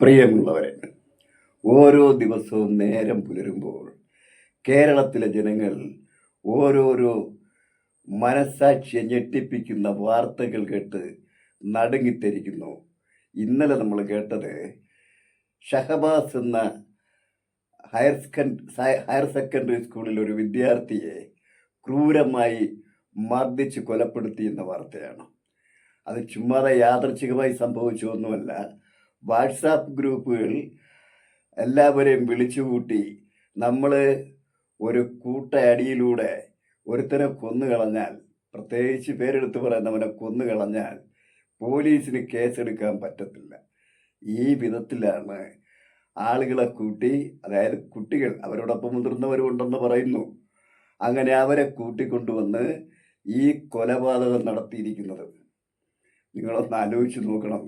പ്രിയമുള്ളവരെ ഓരോ ദിവസവും നേരം പുലരുമ്പോൾ കേരളത്തിലെ ജനങ്ങൾ ഓരോരോ മനസാക്ഷിയെ ഞെട്ടിപ്പിക്കുന്ന വാർത്തകൾ കേട്ട് നടുങ്ങിത്തരിക്കുന്നു. ഇന്നലെ നമ്മൾ കേട്ടത് ഷഹബാസ് എന്ന ഹയർ ഹയർ സെക്കൻഡറി സ്കൂളിൽ ഒരു വിദ്യാർത്ഥിയെ ക്രൂരമായി മർദ്ദിച്ച് കൊലപ്പെടുത്തി എന്ന വാർത്തയാണ്. അത് ചുമ്മാതെ യാദർച്ഛികമായി സംഭവിച്ച ഒന്നുമല്ല വാട്സാപ്പ് ഗ്രൂപ്പുകൾ എല്ലാവരെയും വിളിച്ചുകൂട്ടി നമ്മൾ ഒരു കൂട്ടയടിയിലൂടെ ഒരുത്തനെ കൊന്നു കളഞ്ഞാൽ പ്രത്യേകിച്ച് പേരെടുത്ത് പറയുന്നവനെ കൊന്നു കളഞ്ഞാൽ പോലീസിന് കേസെടുക്കാൻ പറ്റത്തില്ല. ഈ വിധത്തിലാണ് ആളുകളെ കൂട്ടി അതായത് കുട്ടികൾ അവരോടൊപ്പം മുതിർന്നവരും ഉണ്ടെന്ന് പറയുന്നു. അങ്ങനെ അവരെ കൂട്ടിക്കൊണ്ടുവന്ന് ഈ കൊലപാതകം നടത്തിയിരിക്കുന്നത്. നിങ്ങളൊന്ന് ആലോചിച്ച് നോക്കണം.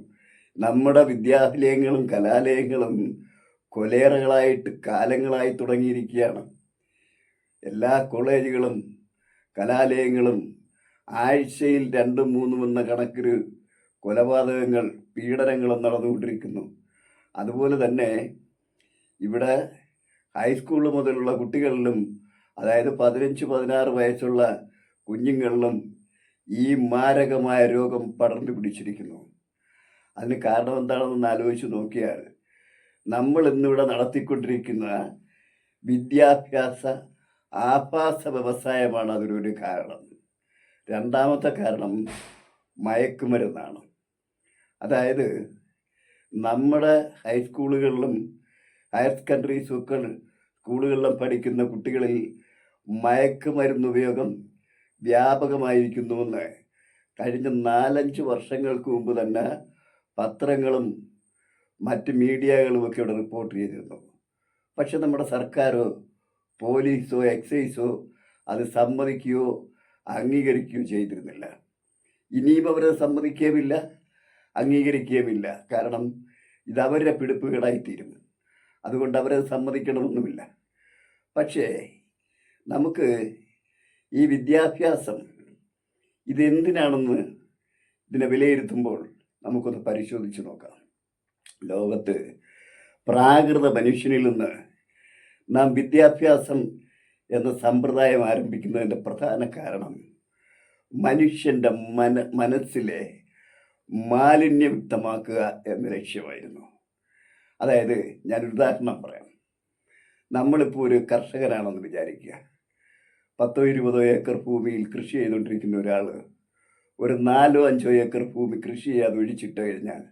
നമ്മുടെ വിദ്യാലയങ്ങളും കലാലയങ്ങളും കൊലേറകളായിട്ട് കാലങ്ങളായി തുടങ്ങിയിരിക്കുകയാണ്. എല്ലാ കോളേജുകളും കലാലയങ്ങളും ആഴ്ചയിൽ രണ്ടും മൂന്നും എന്ന കണക്കിൽ കൊലപാതകങ്ങൾ പീഡനങ്ങളും നടന്നുകൊണ്ടിരിക്കുന്നു. അതുപോലെ തന്നെ ഇവിടെ ഹൈസ്കൂൾ മുതലുള്ള കുട്ടികളിലും അതായത് പതിനഞ്ച് പതിനാറ് വയസ്സുള്ള കുഞ്ഞുങ്ങളിലും ഈ മാരകമായ രോഗം പടർന്നു പിടിച്ചിരിക്കുന്നു. അതിന് കാരണം എന്താണെന്ന് ആലോചിച്ച് നോക്കിയാൽ നമ്മൾ ഇന്നിവിടെ നടത്തിക്കൊണ്ടിരിക്കുന്ന വിദ്യാഭ്യാസ ആഭാസ വ്യവസായമാണ് അതിനൊരു കാരണം. രണ്ടാമത്തെ കാരണം മയക്കുമരുന്നാണ്. അതായത് നമ്മുടെ ഹൈസ്കൂളുകളിലും ഹയർ സെക്കൻഡറി സ്കൂൾ സ്കൂളുകളിലും പഠിക്കുന്ന കുട്ടികളിൽ മയക്കുമരുന്ന് ഉപയോഗം വ്യാപകമായിരിക്കുന്നുവെന്ന് കഴിഞ്ഞ നാലഞ്ച് വർഷങ്ങൾക്ക് മുമ്പ് തന്നെ പത്രങ്ങളും മറ്റ് മീഡിയകളും ഒക്കെ ഇവിടെ റിപ്പോർട്ട് ചെയ്തിരുന്നു. പക്ഷെ നമ്മുടെ സർക്കാരോ പോലീസോ എക്സൈസോ അത് സമ്മതിക്കുകയോ അംഗീകരിക്കുകയോ ചെയ്തിരുന്നില്ല. ഇനിയും അവരെ സമ്മതിക്കുകയുമില്ല അംഗീകരിക്കുകയുമില്ല കാരണം ഇതവരുടെ അവരുടെ പിടിപ്പുകേടായിത്തീരും അതുകൊണ്ട് അവരെ സമ്മതിക്കണമെന്നുമില്ല. പക്ഷേ നമുക്ക് ഈ വിദ്യാഭ്യാസം ഇതെന്തിനാണെന്ന് ഇതിനെ വിലയിരുത്തുമ്പോൾ നമുക്കൊന്ന് പരിശോധിച്ച് നോക്കാം. ലോകത്ത് പ്രാകൃത മനുഷ്യനിൽ നിന്ന് നാം വിദ്യാഭ്യാസം എന്ന സമ്പ്രദായം ആരംഭിക്കുന്നതിന്റെ പ്രധാന കാരണം മനുഷ്യന്റെ മന മനസ്സിലെ മാലിന്യമുക്തമാക്കുക എന്ന ലക്ഷ്യമായിരുന്നു. അതായത് ഞാനൊരു ഉദാഹരണം പറയാം. നമ്മളിപ്പോൾ ഒരു കർഷകനാണെന്ന് വിചാരിക്കുക. പത്തോ ഇരുപതോ ഏക്കർ ഭൂമിയിൽ കൃഷി ചെയ്തുകൊണ്ടിരിക്കുന്ന ഒരാൾ ഒരു നാലോ അഞ്ചോ ഏക്കർ ഭൂമി കൃഷി ചെയ്യാതെ ഒഴിച്ചിട്ട് കഴിഞ്ഞാൽ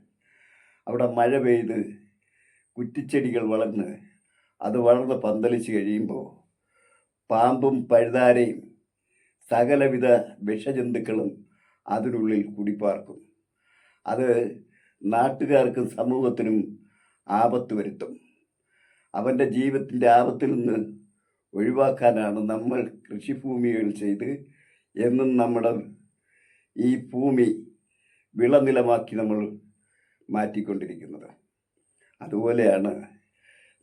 അവിടെ മഴ പെയ്ത് കുറ്റിച്ചെടികൾ വളർന്ന് അത് വളർന്ന് പന്തലിച്ച് കഴിയുമ്പോൾ പാമ്പും പഴുതാരയും സകലവിധ വിഷജന്തുക്കളും അതിനുള്ളിൽ കുടിപ്പാർക്കും. അത് നാട്ടുകാർക്കും സമൂഹത്തിനും ആപത്ത് വരുത്തും. അവന്റെ ജീവിതത്തിന്റെ ആപത്തിൽ നിന്ന് ഒഴിവാക്കാനാണ് നമ്മൾ കൃഷിഭൂമികൾ ചെയ്ത് എന്നും നമ്മുടെ ഈ ഭൂമി വിളനിലമാക്കി നമ്മൾ മാറ്റിക്കൊണ്ടിരിക്കുന്നത്. അതുപോലെയാണ്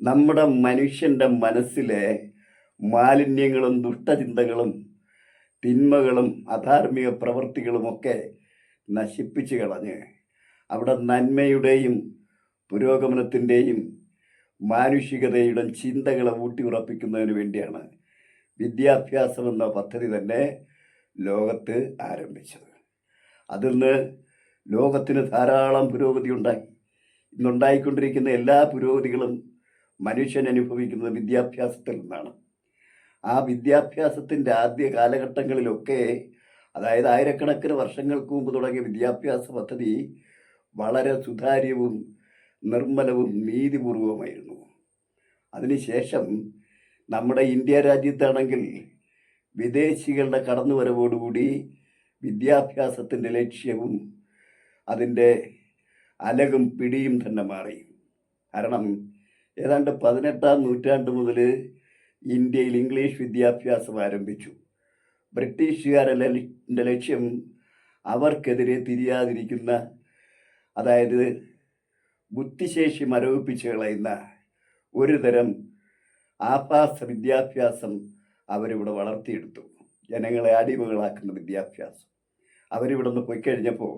നമ്മുടെ മനുഷ്യന്റെ മനസ്സിലെ മാലിന്യങ്ങളും ദുഷ്ടചിന്തകളും തിന്മകളും അധാർമിക പ്രവൃത്തികളുമൊക്കെ നശിപ്പിച്ച് കളഞ്ഞ് അവിടെ നന്മയുടെയും പുരോഗമനത്തിന്റെയും മാനുഷികതയുടെ ചിന്തകളെ ഊട്ടിയുറപ്പിക്കുന്നതിന് വേണ്ടിയാണ് വിദ്യാഭ്യാസം എന്ന പദ്ധതി തന്നെ ലോകത്ത് ആരംഭിച്ചത്. അതിൽ നിന്ന് ലോകത്തിന് ധാരാളം പുരോഗതി ഉണ്ടായി. ഇന്നുണ്ടായിക്കൊണ്ടിരിക്കുന്ന എല്ലാ പുരോഗതികളും മനുഷ്യൻ അനുഭവിക്കുന്നത് വിദ്യാഭ്യാസത്തിൽ നിന്നാണ്. ആ വിദ്യാഭ്യാസത്തിന്റെ ആദ്യ കാലഘട്ടങ്ങളിലൊക്കെ അതായത് ആയിരക്കണക്കിന് വർഷങ്ങൾക്ക് മുമ്പ് തുടങ്ങിയ വിദ്യാഭ്യാസ പദ്ധതി വളരെ സുതാര്യവും നിർമ്മലവും നീതിപൂർവമായിരുന്നു അതിനുശേഷം നമ്മുടെ ഇന്ത്യ രാജ്യത്താണെങ്കിൽ വിദേശികളുടെ കടന്നുവരവോടുകൂടി വിദ്യാഭ്യാസത്തിന്റെ ലക്ഷ്യവും അതിന്റെ അലകും പിടിയും തന്നെ മാറി. കാരണം ഏതാണ്ട് പതിനെട്ടാം നൂറ്റാണ്ട് മുതൽ ഇന്ത്യയിൽ ഇംഗ്ലീഷ് വിദ്യാഭ്യാസം ആരംഭിച്ചു. ബ്രിട്ടീഷുകാരുടെ ലക്ഷ്യം അവർക്കെതിരെ തിരിയാതിരിക്കുന്ന അതായത് ബുദ്ധിശേഷി മരവിപ്പിച്ച് കളയുന്ന ഒരു തരം ആഭാസ വിദ്യാഭ്യാസം അവരിവിടെ വളർത്തിയെടുത്തു. ജനങ്ങളെ അടിമകളാക്കുന്ന വിദ്യാഭ്യാസം. അവരിവിടെ നിന്ന് പോയി കഴിഞ്ഞപ്പോൾ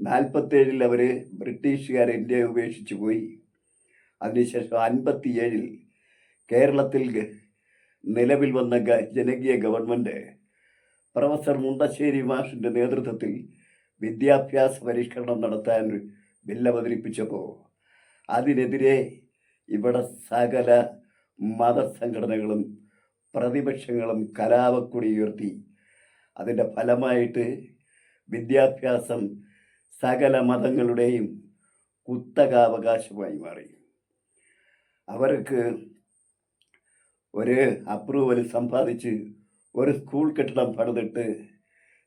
നാൽപ്പത്തേഴിൽ അവർ ബ്രിട്ടീഷുകാർ ഇന്ത്യയെ ഉപേക്ഷിച്ച് പോയി. അതിനുശേഷം അൻപത്തിയേഴിൽ കേരളത്തിൽ നിലവിൽ വന്ന ജനകീയ ഗവൺമെന്റ് പ്രൊഫസർ മുണ്ടശ്ശേരി മാഷിന്റെ നേതൃത്വത്തിൽ വിദ്യാഭ്യാസ പരിഷ്കരണം നടത്താൻ ബില്ല് അവതരിപ്പിച്ചപ്പോൾ അതിനെതിരെ ഇവിടെ സകല മതസംഘടനകളും പ്രതിപക്ഷങ്ങളും കലാപക്കൊടി ഉയർത്തി. അതിന്റെ ഫലമായിട്ട് വിദ്യാഭ്യാസം സകല മതങ്ങളുടെയും കുത്തകാവകാശമായി മാറി. അവർക്ക് ഒരു അപ്രൂവൽ സമ്പാദിച്ച് ഒരു സ്കൂൾ കെട്ടിടം പണിതിട്ട്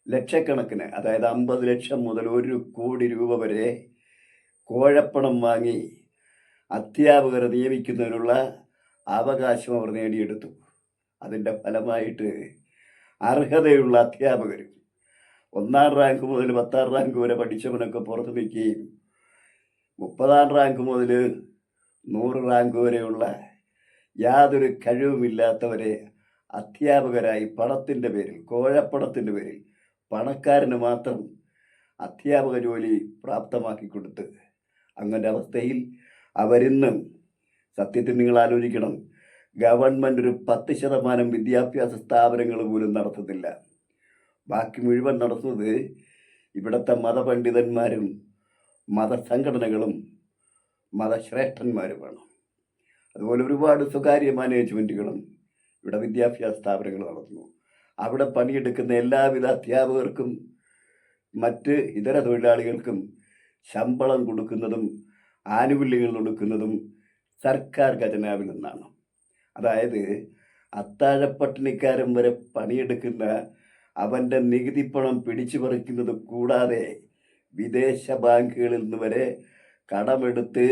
ലക്ഷക്കണക്കിന് അതായത് അമ്പത് ലക്ഷം മുതൽ ഒരു കോടി രൂപ വരെ കോഴപ്പണം വാങ്ങി അധ്യാപകരെ നിയമിക്കുന്നതിനുള്ള അവകാശം അവർ നേടിയെടുത്തു. അതിന്റെ ഫലമായിട്ട് അർഹതയുള്ള അധ്യാപകർ. ഒന്നാം റാങ്ക് മുതൽ പത്താം റാങ്ക് വരെ പഠിച്ചവനൊക്കെ പുറത്ത് നിൽക്കുകയും മുപ്പതാം റാങ്ക് മുതൽ നൂറ് റാങ്ക് വരെയുള്ള യാതൊരു കഴിവുമില്ലാത്തവരെ അധ്യാപകരായി പണത്തിന്റെ പേരിൽ കോഴപ്പണത്തിന്റെ പേരിൽ പണക്കാരന് മാത്രം അധ്യാപക ജോലി പ്രാപ്തമാക്കി കൊടുത്ത് അങ്ങനെ അവസ്ഥയിൽ അവരിന്നും സത്യത്തിൽ നിങ്ങൾ ആലോചിക്കണം. ഗവൺമെന്റ് ഒരു പത്ത് ശതമാനം വിദ്യാഭ്യാസ സ്ഥാപനങ്ങൾ പോലും നടത്തുന്നില്ല ബാക്കി മുഴുവൻ നടത്തുന്നത് ഇവിടുത്തെ മതപണ്ഡിതന്മാരും മതസംഘടനകളും മതശ്രേഷ്ഠന്മാരുമാണ്. അതുപോലെ ഒരുപാട് സ്വകാര്യ മാനേജ്മെന്റുകളും ഇവിടെ വിദ്യാഭ്യാസ സ്ഥാപനങ്ങൾ നടത്തുന്നു. അവിടെ പണിയെടുക്കുന്ന എല്ലാവിധ അധ്യാപകർക്കും മറ്റ് ഇതര തൊഴിലാളികൾക്കും ശമ്പളം കൊടുക്കുന്നതും ആനുകൂല്യങ്ങൾ കൊടുക്കുന്നതും സർക്കാർ ഖജനാവിൽ നിന്നാണ്. അതായത് അത്താഴപ്പട്ടിണിക്കാരൻ വരെ പണിയെടുക്കുന്ന അവന്റെ നികുതി പണം പിടിച്ചു പറിക്കുന്നത് കൂടാതെ വിദേശ ബാങ്കുകളിൽ നിന്ന് വരെ കടമെടുത്ത്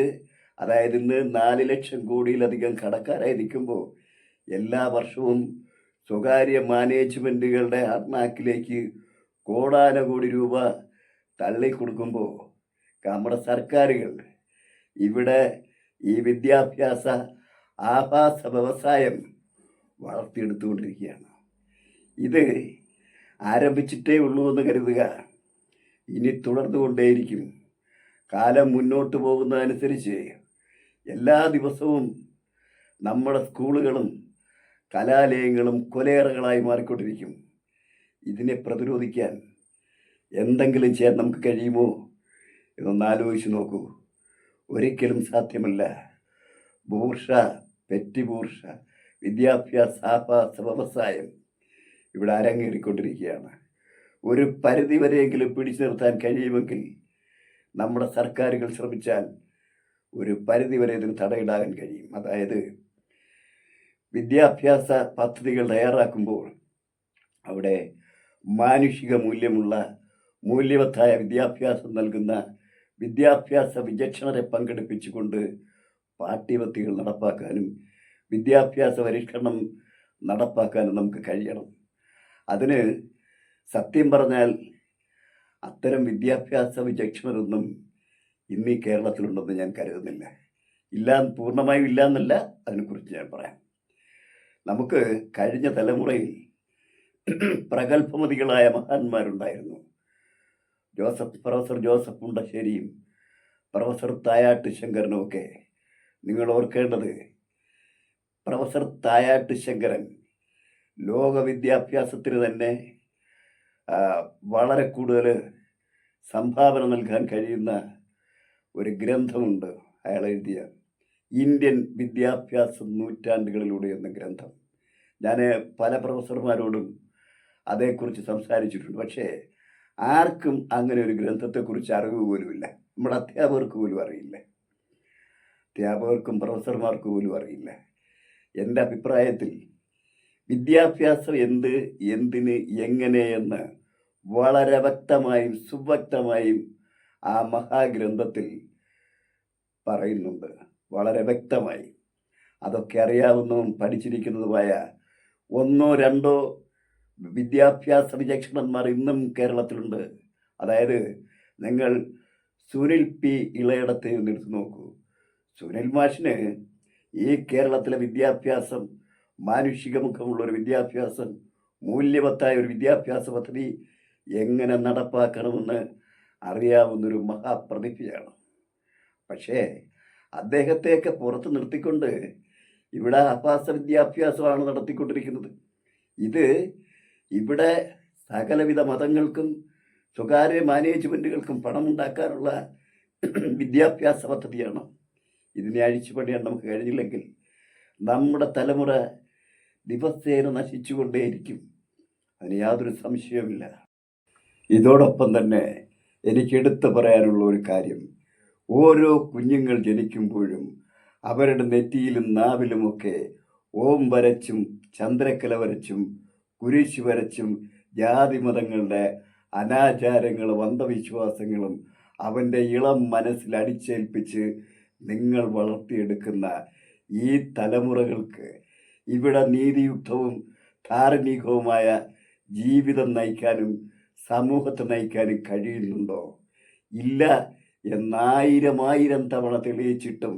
അതായത് ഇന്ന് നാല് ലക്ഷം കോടിയിലധികം കടക്കാരായി നിൽക്കുമ്പോൾ എല്ലാ വർഷവും സ്വകാര്യ മാനേജ്മെന്റുകളുടെ അർണാക്കിലേക്ക് കോടാനകോടി രൂപ തള്ളിക്കൊടുക്കുമ്പോൾ നമ്മുടെ സർക്കാരുകൾ ഇവിടെ ഈ വിദ്യാഭ്യാസ ആഭാസ വ്യവസായം വളർത്തിയെടുത്തുകൊണ്ടിരിക്കുകയാണ്. ഇത് ആരംഭിച്ചിട്ടേ ഉള്ളൂ എന്ന് കരുതുക. ഇനി തുടർന്നുകൊണ്ടേയിരിക്കും. കാലം മുന്നോട്ട് പോകുന്നതനുസരിച്ച് എല്ലാ ദിവസവും നമ്മുടെ സ്കൂളുകളും കലാലയങ്ങളും കൊലയറകളായി മാറിക്കൊണ്ടിരിക്കും. ഇതിനെ പ്രതിരോധിക്കാൻ എന്തെങ്കിലും ചെയ്യാൻ നമുക്ക് കഴിയുമോ എന്നൊന്ന് ആലോചിച്ച് നോക്കൂ. ഒരിക്കലും സാധ്യമല്ല. ബൂർഷ പെറ്റി ബൂർഷ വിദ്യാഭ്യാസ ആഭാസ വ്യവസായം ഇവിടെ അരങ്ങേറിക്കൊണ്ടിരിക്കുകയാണ്. ഒരു പരിധി വരെയെങ്കിലും പിടിച്ചു നിർത്താൻ കഴിയുമെങ്കിൽ നമ്മുടെ സർക്കാരുകൾ ശ്രമിച്ചാൽ ഒരു പരിധി വരെ ഇതിന് തടയിടാൻ കഴിയും. അതായത് വിദ്യാഭ്യാസ പദ്ധതികൾ തയ്യാറാക്കുമ്പോൾ അവിടെ മാനുഷിക മൂല്യമുള്ള മൂല്യവത്തായ വിദ്യാഭ്യാസം നൽകുന്ന വിദ്യാഭ്യാസ വിചക്ഷണരെ പങ്കെടുപ്പിച്ചുകൊണ്ട് പാഠ്യപദ്ധതികൾ നടപ്പാക്കാനും വിദ്യാഭ്യാസ പരിഷ്കരണം നടപ്പാക്കാനും നമുക്ക് കഴിയണം. അതിന് സത്യം പറഞ്ഞാൽ അത്തരം വിദ്യാഭ്യാസ വിചക്ഷണരൊന്നും ഇന്ന് ഈ കേരളത്തിലുണ്ടെന്ന് ഞാൻ കരുതുന്നില്ല. ഇല്ല പൂർണമായും ഇല്ല എന്നല്ല അതിനെക്കുറിച്ച് ഞാൻ പറയാം. നമുക്ക് കഴിഞ്ഞ തലമുറയിൽ പ്രഗത്ഭമതികളായ മഹാന്മാരുണ്ടായിരുന്നു. ജോസഫ് പ്രൊഫസർ ജോസഫ് മുണ്ടശ്ശേരിയും പ്രൊഫസർ തായാട്ട് ശങ്കരനുമൊക്കെ നിങ്ങൾ ഓർക്കേണ്ടത് പ്രൊഫസർ തായാട്ട് ശങ്കരൻ ലോക വിദ്യാഭ്യാസത്തിന് തന്നെ വളരെ കൂടുതൽ സംഭാവന നൽകാൻ കഴിയുന്ന ഒരു ഗ്രന്ഥമുണ്ട് അയാൾ എഴുതിയ ഇന്ത്യൻ വിദ്യാഭ്യാസ നൂറ്റാണ്ടുകളിലൂടെ എന്ന ഗ്രന്ഥം. ഞാൻ പല പ്രൊഫസർമാരോടും അതേക്കുറിച്ച് സംസാരിച്ചിട്ടുണ്ട്. പക്ഷേ ആർക്കും അങ്ങനെ ഒരു ഗ്രന്ഥത്തെക്കുറിച്ച് അറിവ് പോലുമില്ല. നമ്മുടെ അധ്യാപകർക്ക് പോലും അറിയില്ല. അധ്യാപകർക്കും പ്രൊഫസർമാർക്ക് പോലും അറിയില്ല. എന്റെ അഭിപ്രായത്തിൽ വിദ്യാഭ്യാസം എന്ത് എന്തിന് എങ്ങനെയെന്ന് വളരെ വ്യക്തമായും സുവ്യക്തമായും ആ മഹാഗ്രന്ഥത്തിൽ പറയുന്നുണ്ട്. വളരെ വ്യക്തമായി. അതൊക്കെ അറിയാവുന്നതും പഠിച്ചിരിക്കുന്നതുമായ ഒന്നോ രണ്ടോ വിദ്യാഭ്യാസ വിചക്ഷണന്മാർ ഇന്നും കേരളത്തിലുണ്ട്. അതായത് നിങ്ങൾ സുനിൽ പി ഇളയിടത്തെ ഒന്ന് എടുത്തു നോക്കൂ. സുനിൽ മാഷിന് ഈ കേരളത്തിലെ വിദ്യാഭ്യാസം മാനുഷിക മുഖമുള്ള ഒരു വിദ്യാഭ്യാസം മൂല്യവത്തായ ഒരു വിദ്യാഭ്യാസ പദ്ധതി എങ്ങനെ നടപ്പാക്കണമെന്ന് അറിയാവുന്നൊരു മഹാപ്രതിഭയാണ്. പക്ഷേ അദ്ദേഹത്തെയൊക്കെ പുറത്ത് നിർത്തിക്കൊണ്ട് ഇവിടെ അഭാസ വിദ്യാഭ്യാസമാണ് നടത്തിക്കൊണ്ടിരിക്കുന്നത്. ഇത് ഇവിടെ സകലവിധ മതങ്ങൾക്കും സ്വകാര്യ മാനേജ്മെന്റുകൾക്കും പണമുണ്ടാക്കാനുള്ള വിദ്യാഭ്യാസ പദ്ധതിയാണ്. ഇതിനെ അഴിച്ചു പണിയാൻ നമുക്ക് കഴിഞ്ഞില്ലെങ്കിൽ നമ്മുടെ തലമുറ ദിവസേന നശിച്ചുകൊണ്ടേയിരിക്കും. അതിന് യാതൊരു സംശയവുമില്ല. ഇതോടൊപ്പം തന്നെ എനിക്ക് എടുത്തു പറയാനുള്ള ഒരു കാര്യം. ഓരോ കുഞ്ഞുങ്ങൾ ജനിക്കുമ്പോഴും അവരുടെ നെറ്റിയിലും നാവിലുമൊക്കെ ഓം വരച്ചും ചന്ദ്രക്കല വരച്ചും കുരിശ് വരച്ചും ജാതി മതങ്ങളുടെ അനാചാരങ്ങളും അന്ധവിശ്വാസങ്ങളും അവന്റെ ഇളം മനസ്സിൽ അടിച്ചേൽപ്പിച്ച് നിങ്ങൾ വളർത്തിയെടുക്കുന്ന ഈ തലമുറകൾക്ക് ഇവിടെ നീതിയുക്തവും ധാർമ്മികവുമായ ജീവിതം നയിക്കാനും സമൂഹത്തെ നയിക്കാനും കഴിയുന്നുണ്ടോ? ഇല്ല. എന്നായിരം ആയിരം തവണ തെളിയിച്ചിട്ടും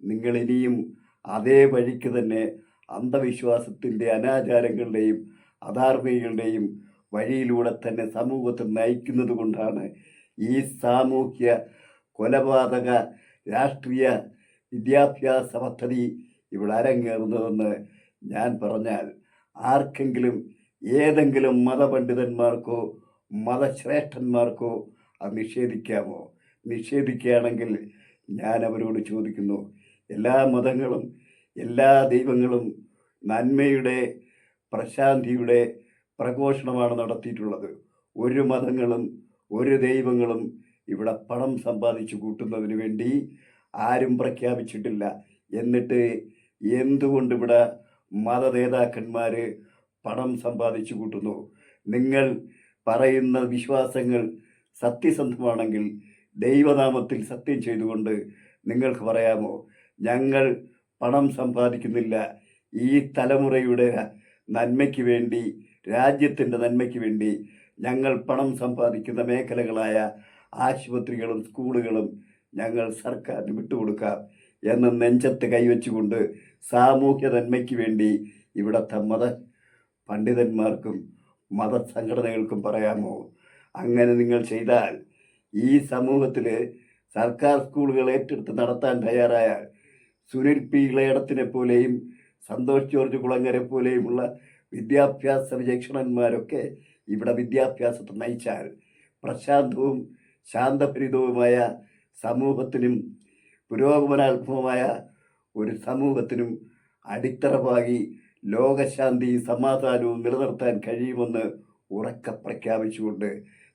നിങ്ങൾ ഇനിയും അതേ വഴിക്ക് തന്നെ അന്ധവിശ്വാസത്തിന്റെ അനാചാരങ്ങളുടെയും അധാർമികളുടെയും വഴിയിലൂടെ തന്നെ സമൂഹത്തെ നയിക്കുന്നത് കൊണ്ടാണ് ഈ സാമൂഹ്യ കൊലപാതക രാഷ്ട്രീയ വിദ്യാഭ്യാസ പദ്ധതി ഇവിടെ അരങ്ങേറുന്നതെന്ന് ഞാൻ പറഞ്ഞാൽ ആർക്കെങ്കിലും ഏതെങ്കിലും മതപണ്ഡിതന്മാർക്കോ മതശ്രേഷ്ഠന്മാർക്കോ അത് നിഷേധിക്കാമോ? നിഷേധിക്കുകയാണെങ്കിൽ ഞാൻ അവരോട് ചോദിക്കുന്നു എല്ലാ മതങ്ങളും എല്ലാ ദൈവങ്ങളും നന്മയുടെ പ്രശാന്തിയുടെ പ്രഘോഷണമാണ് നടത്തിയിട്ടുള്ളത്. ഒരു മതങ്ങളും ഒരു ദൈവങ്ങളും ഇവിടെ പണം സമ്പാദിച്ചു കൂട്ടുന്നതിന് വേണ്ടി ആരും പ്രഖ്യാപിച്ചിട്ടില്ല. എന്നിട്ട് എന്തുകൊണ്ട് ഇവിടെ മത നേതാക്കന്മാർ പണം സമ്പാദിച്ചു കൂട്ടുന്നു? നിങ്ങൾ പറയുന്ന വിശ്വാസങ്ങൾ സത്യസന്ധമാണെങ്കിൽ ദൈവനാമത്തിൽ സത്യം ചെയ്തുകൊണ്ട് നിങ്ങൾക്ക് പറയാമോ? ഞങ്ങൾ പണം സമ്പാദിക്കുന്നില്ല. ഈ തലമുറയുടെ നന്മയ്ക്ക് വേണ്ടി രാജ്യത്തിന്റെ നന്മയ്ക്ക് വേണ്ടി ഞങ്ങൾ പണം സമ്പാദിക്കുന്ന മേഖലകളായ ആശുപത്രികളും സ്കൂളുകളും ഞങ്ങൾ സർക്കാരിന് വിട്ടുകൊടുക്കാം എന്ന് നെഞ്ചത്ത് കൈവച്ചുകൊണ്ട് സാമൂഹ്യ നന്മയ്ക്ക് വേണ്ടി ഇവിടുത്തെ മത പണ്ഡിതന്മാർക്കും മതസംഘടനകൾക്കും പറയാമോ? അങ്ങനെ നിങ്ങൾ ചെയ്താൽ ഈ സമൂഹത്തിൽ സർക്കാർ സ്കൂളുകൾ ഏറ്റെടുത്ത് നടത്താൻ തയ്യാറായാൽ സുനിൽ പി ഇളയടത്തിനെ പോലെയും സന്തോഷ് ജോർജ് കുളങ്ങരെ പോലെയുമുള്ള വിദ്യാഭ്യാസ വിചക്ഷണന്മാരൊക്കെ ഇവിടെ വിദ്യാഭ്യാസത്തെ നയിച്ചാൽ പ്രശാന്തവും ശാന്തഭരിതവുമായ സമൂഹത്തിനും പുരോഗമനാത്മകമായ ഒരു സമൂഹത്തിനും അടിത്തറവാകി ലോകശാന്തിയും സമാധാനവും നിലനിർത്താൻ കഴിയുമെന്ന് ഉറക്ക പ്രഖ്യാപിച്ചുകൊണ്ട്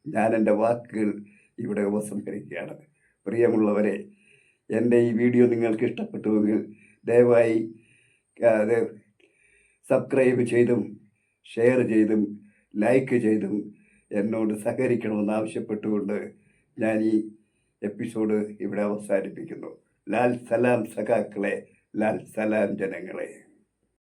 ഞാൻ എന്റെ വാക്കുകൾ ഇവിടെ ഉപസംഹരിക്കുകയാണ്. പ്രിയമുള്ളവരെ എന്റെ ഈ വീഡിയോ നിങ്ങൾക്ക് ഇഷ്ടപ്പെട്ടുവെങ്കിൽ ദയവായി അത് സബ്സ്ക്രൈബ് ചെയ്തും ഷെയർ ചെയ്തും ലൈക്ക് ചെയ്തും എന്നോട് സഹകരിക്കണമെന്ന് ആവശ്യപ്പെട്ടുകൊണ്ട് ഞാൻ ഈ എപ്പിസോഡ് ഇവിടെ അവസാനിപ്പിക്കുന്നു. ലാൽ സലാം സഖാക്കളെ ലാൽ സലാം ജനങ്ങളെ.